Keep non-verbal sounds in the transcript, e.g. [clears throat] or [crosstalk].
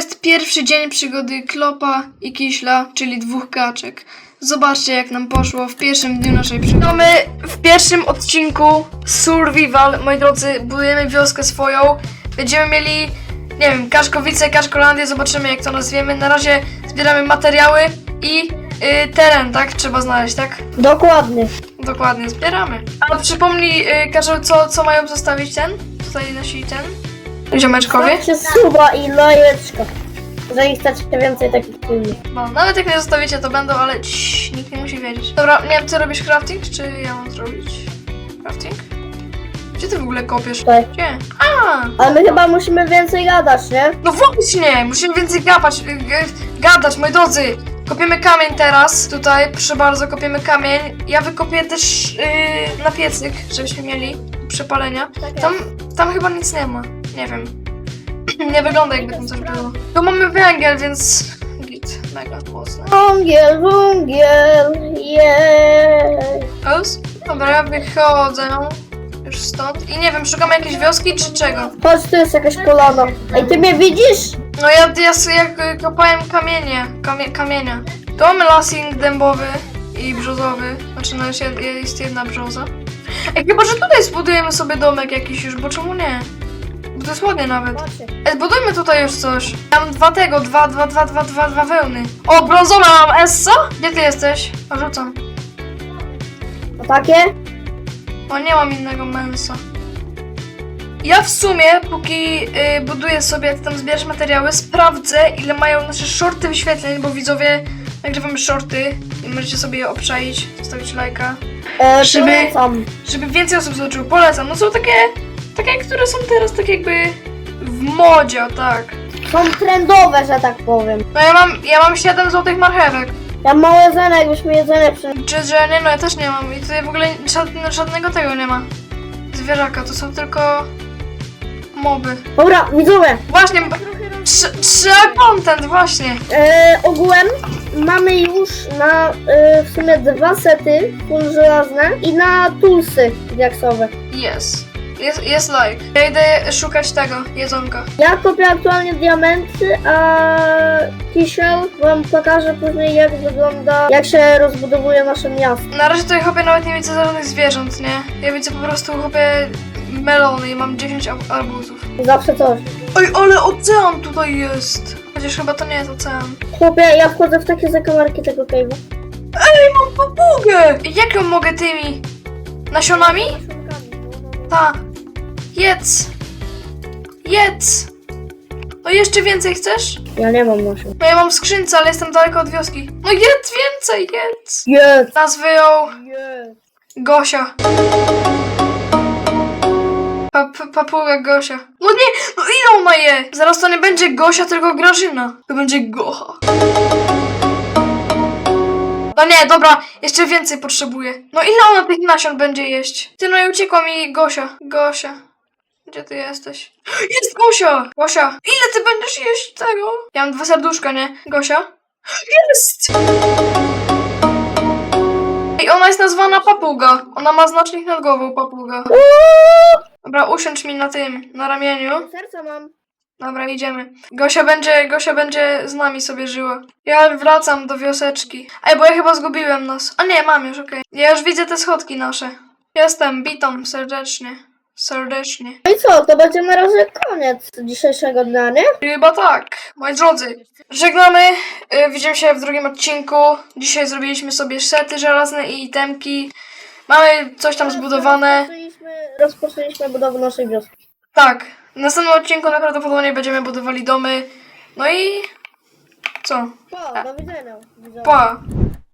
jest pierwszy dzień przygody Klopa i Kiśla, czyli dwóch kaczek. Zobaczcie, jak nam poszło w pierwszym dniu naszej przygody. No my w pierwszym odcinku Survival, moi drodzy, budujemy wioskę swoją. Będziemy mieli, nie wiem, Kaszkowice, Kaszkolandię, zobaczymy jak to nazwiemy. Na razie zbieramy materiały i y, teren, tak? Trzeba znaleźć, tak? Dokładnie. Dokładnie, zbieramy. A przypomnij, y, Karzeł, co, co mają zostawić ten? Tutaj nasi ten? Ziomeczkowie? Dajcie suba i lajeczka. Jeżeli chcecie więcej takich filmów. No, nawet jak nie zostawicie, to będą, ale ciii, nikt nie musi wiedzieć. Dobra, nie wiem, ty robisz crafting, czy ja mam zrobić? Crafting? Gdzie ty w ogóle kopiesz? Tutaj. Gdzie? A! Ale my chyba musimy więcej gadać, nie? No właśnie, musimy więcej gapać, y, y, gadać, moi drodzy. Kopiemy kamień teraz, tutaj, proszę bardzo, kopiemy kamień. Ja wykopię też yy, na piecyk, żebyśmy mieli przepalenia. Tam, tam chyba nic nie ma, nie wiem. [clears throat] nie wygląda jakby tam coś było. Tu mamy węgiel, więc git, mega mocny. Wągiel, wągiel, jej. Os? Dobra, ja wychodzę już stąd. I nie wiem, szukamy jakiejś wioski czy czego? Chodź, tu jest jakaś polana. Ej, ty mnie widzisz? No ja, ja sobie jak y, kopałem kamienie, kamie, kamienia. Tu mamy lasing dębowy i brzozowy. Znaczy no jest, jest jedna brzoza. Ej, chyba, że tutaj zbudujemy sobie domek jakiś już, bo czemu nie? Bo to jest ładnie nawet. Ej, zbudujmy tutaj już coś. Ja mam dwa tego, dwa, dwa, dwa, dwa, dwa, dwa wełny. O, brązowe mam, Essa? Gdzie ty jesteś? Rzucam. A takie? O, nie mam innego mensa. Ja w sumie, póki y, buduję sobie, jak tam zbierasz materiały, sprawdzę, ile mają nasze shorty wyświetleń, bo widzowie nagrywamy shorty i możecie sobie je obczaić, zostawić lajka, E, Żeby- polecam. żeby więcej osób zobaczyło. Polecam. No są takie, takie, które są teraz tak jakby w modzie, o tak. Są trendowe, że tak powiem. No ja mam, ja mam 7 złotych marchewek. Ja mam małe jedzenie, jakbyśmy jedzenie przy... Czy, że nie, no ja też nie mam. I tutaj w ogóle żadne, żadnego tego nie ma. Zwierzaka, to są tylko moby. Dobra, widzowie. Właśnie, trze- trzeba content, właśnie. E, ogółem mamy już na e, w sumie dwa sety full żelazne i na tulsy diaksowe. Jest. Jest, jest like. Ja idę szukać tego, jedzonka. Ja kopię aktualnie diamenty, a Kisiel wam pokażę później jak wygląda, jak się rozbudowuje nasze miasto. Na razie tutaj chłopie nawet nie widzę żadnych zwierząt, nie? Ja widzę po prostu chłopie melony i mam 10 ab- arbuzów. Zawsze coś. Oj, ale ocean tutaj jest. Chociaż chyba to nie jest ocean. Chłopie, ja wchodzę w takie zakamarki tego cave'a. Ej, mam papugę! Jak ją mogę tymi? Nasionami? Ta. Jedz. Jedz. No jeszcze więcej chcesz? Ja nie mam nasion. No ja mam w skrzynce, ale jestem daleko od wioski. No jedz więcej, jedz. Jest! Nazwę ją Jest! Gosia. Pa, pa, papuga Gosia. No nie, no ile ona je? Zaraz to nie będzie Gosia, tylko Grażyna. To będzie Gocha. No nie, dobra, jeszcze więcej potrzebuję. No ile ona tych nasion będzie jeść? Ty no i uciekła mi Gosia. Gosia. Gdzie ty jesteś? Jest Gosia! Gosia, ile ty będziesz jeść tego? Ja mam dwa serduszka, nie? Gosia? Jest! I ona jest nazwana papuga. Ona ma znacznik nad głową papuga. Dobra, usiądź mi na tym, na ramieniu. Serca mam. Dobra, idziemy. Gosia będzie, Gosia będzie z nami sobie żyła. Ja wracam do wioseczki. Ej, bo ja chyba zgubiłem nas. A nie, mam już, okej. Ja już widzę te schodki nasze. Jestem, witam serdecznie. Serdecznie. No i co, to będzie na razie koniec dzisiejszego dnia, nie? Chyba tak, moi drodzy. Żegnamy, y, widzimy się w drugim odcinku. Dzisiaj zrobiliśmy sobie sety żelazne i itemki. Mamy coś tam zbudowane. Rozpoczęliśmy, rozpoczęliśmy budowę naszej wioski. Tak, w następnym odcinku najprawdopodobniej będziemy budowali domy. No i co? Pa, do widzenia. widzowie. Pa!